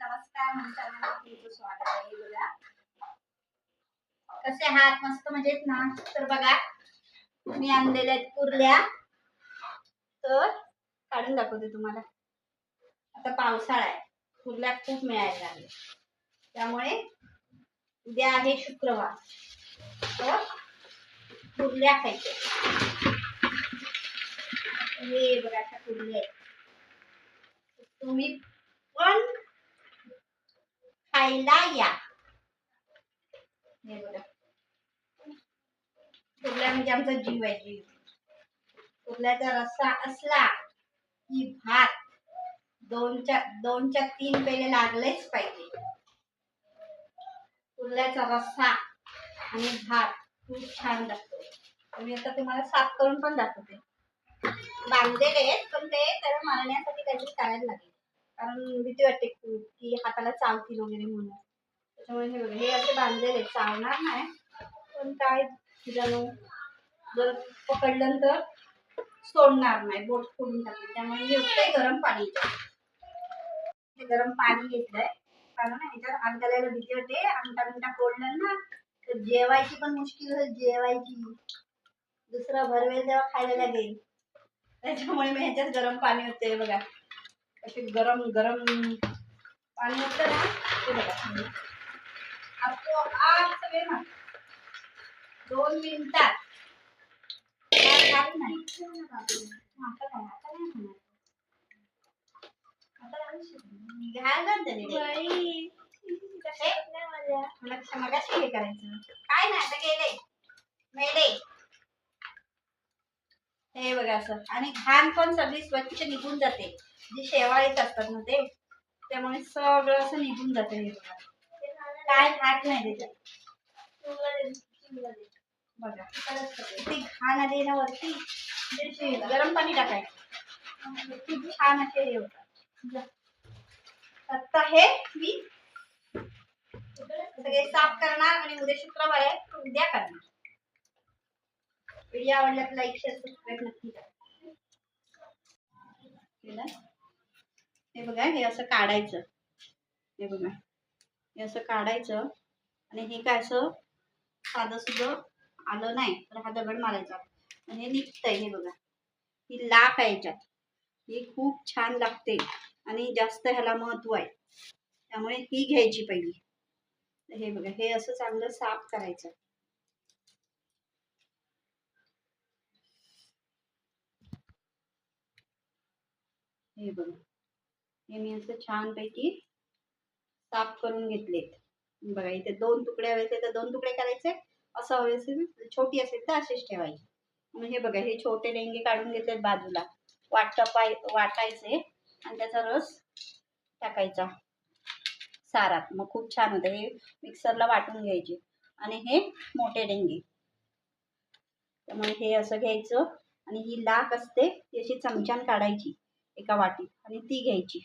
नमस्कार तुमचं स्वागत आहे बघा. कसे आहात? मस्त मजेत ना? तर बघा मी आणलेल्या आहेत कुर्ल्या. तर काढून दाखवते तुम्हाला. आता पावसाळा आहे. कुर्ल्या खूप मिळायला लागले त्यामुळे उद्या आहे शुक्रवार. तर कुर्ल्या खायच्या. हे बघा अशा कुर्ल्या आहेत. तुम्ही पण खायला या हे बघा म्हणजे आमचा जीव आहे जीव. कुर्ल्याचा रस्सा असला की भात दोनच्या दोनच्या तीन पेले लागलेच पाहिजे. कुर्ल्याचा रस्सा आणि भात खूप छान लागतो मी आता तुम्हाला साफ करून पण दाखवते. बांधलेले आहेत पण ते त्याला मारण्यासाठी काहीतरी करायला लागेल. कारण भीती वाटते खूप की हाताला चावतील वगैरे म्हणून. त्याच्यामुळे हे बघा हे असे बांधलेले चावणार नाही पण काय जाणू जर पकडलं तर सोडणार नाही. बोट फोडून टाकेल त्यामुळे हे होतंय गरम पाणी. हे गरम पाणी घेतलंय. कारण ह्याच्यात आग घालायला भीती वाटते. अंगठा बिंटा फोडलं ना तर जेवायची पण मुश्किल होईल जेवायची. दुसरा भरवेल तेव्हा खायला लागेल. त्याच्यामुळे मी ह्याच्यात गरम पाणी होतंय बघा. असे गरम गरम पाणी होतं ना ते बघा. आपोआप सगळे ना. दोन मिनिटात. काय नाही. आता काय मगाशी हे करायचं? काय नाही आता गेले. मेले. हे बघा असं. आणि घाण पण सगळी स्वच्छ निघून जाते. जे शेवाळीत असतात ना ते त्यामुळे सगळं असं निघून जाते हे बघा. काय घाट नाही त्याच्यात. बघा ती घाण आली ना वरती गरम पाणी टाकायचं. खूप छान असे हे होतात. आता हे मी सगळे साफ करणार आणि उद्या शुक्रवार आहे उद्या करणार. व्हिडिओ आवडला लाईक शेअर सबस्क्राईब नक्की करा. बघा हे असं काढायचं. हे बघा. हे असं काढायचं. आणि हे काय असं साधं सुद्धा आलं नाही तर हा दगड मारायचा. आणि हे निघतंय हे बघा. ही लाख आहे याच्यात. ही खूप छान लागते. आणि जास्त ह्याला महत्त्व आहे. त्यामुळे ही घ्यायची पहिली. हे बघा हे असं चांगलं साफ करायचं. हे बघा. हे मी असं छानपैकी साफ करून घेतलेत. बघा इथे दोन तुकडे हवे असेल तर दोन तुकडे करायचे. असं हवे असेल छोटी असेल तर असेच ठेवायची. मग हे बघा हे छोटे लेंगे काढून घेतलेत बाजूला. वाटपाय वाटायचे आणि त्याचा रस टाकायचा. सारात. मग खूप छान होतं. हे मिक्सरला वाटून घ्यायचे. आणि हे मोठे लेंगे. त्यामुळे हे असं घ्यायचं. आणि ही लाख असते ती अशी चमच्यान काढायची एका वाटीत. आणि ती घ्यायची.